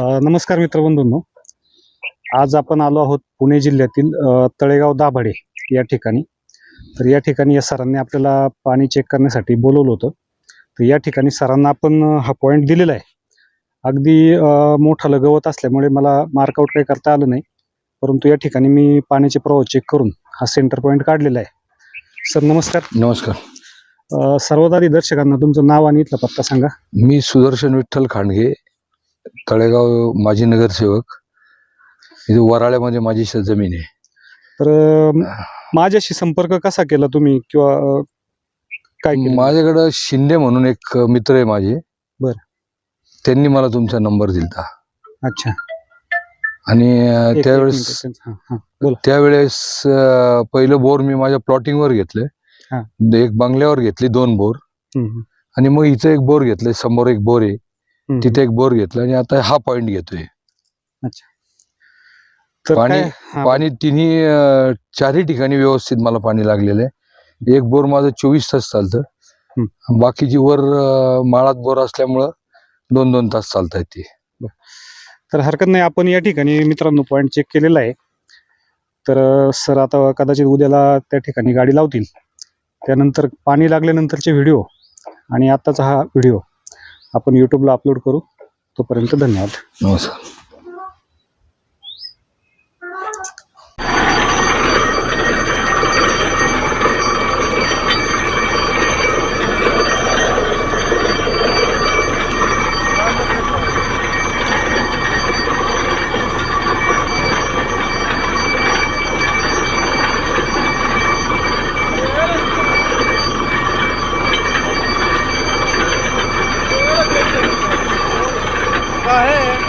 नमस्कार मित्रबंधूंनो. आज आपण आलो आहोत पुणे जिल्ह्यातील तळेगाव दाभाडे या ठिकाणी. तर या ठिकाणी या सरांनी आपल्याला पाणी चेक करण्यासाठी बोलवलं होतं. तर या ठिकाणी सरांना आपण हा पॉईंट दिलेला आहे. अगदी अ, मोठालं गवत असल्यामुळे मला मार्कआउट काही करता आलं नाही. परंतु या ठिकाणी मी पाण्याचे प्रवाह चेक करून हा सेंटर पॉईंट काढलेला आहे. सर नमस्कार. नमस्कार. आधी दर्शकांना तुमचं नाव आणि इथला पत्ता सांगा. मी सुदर्शन विठ्ठल खांडगे तळेगाव माजी नगरसेवक. इथे वराळ्यामध्ये माझी श- जमीन आहे. तर माझ्याशी संपर्क कसा केला तुम्ही? किंवा अ, काय केलं? माझ्याकडं शिंदे म्हणून एक मित्र आहे माझे. बर. त्यांनी मला तुमचा नंबर दिलता. अच्छा. आणि अं, एक- एक त्यावेळेस त्यांचं- हा, हा. त्यावेळेस अं, पहिलं बोर मी माझ्या प्लॉटिंगवर घेतले. हा. एक बंगल्यावर घेतली दोन बोर. हम्म, हम्म, आणि मग इथं एक बोर घेतले समोर एक बोर आहे. तिथे एक बोर घेतला आणि आता हा पॉइंट घेतोय. तर पाणी- काय- हा, पाणी तिन्ही अं, चारही ठिकाणी व्यवस्थित मला पाणी लागलेलं आहे. एक बोर माझं चोवीस तास चालतं. बाकीची वर अं, माळात बोर असल्यामुळं दोन दोन तास चालतायत ती. तर हरकत नाही आपण या ठिकाणी मित्रांनो पॉईंट चेक केलेला आहे. तर सर आता कदाचित उद्याला त्या ठिकाणी गाडी लावतील. त्यानंतर पाणी लागल्यानंतरचे व्हिडिओ आणि आत्ताचा हा व्हिडिओ. आपण यूट्यूबला अपलोड करू. तोपर्यंत धन्यवाद. नमस्कार. आहे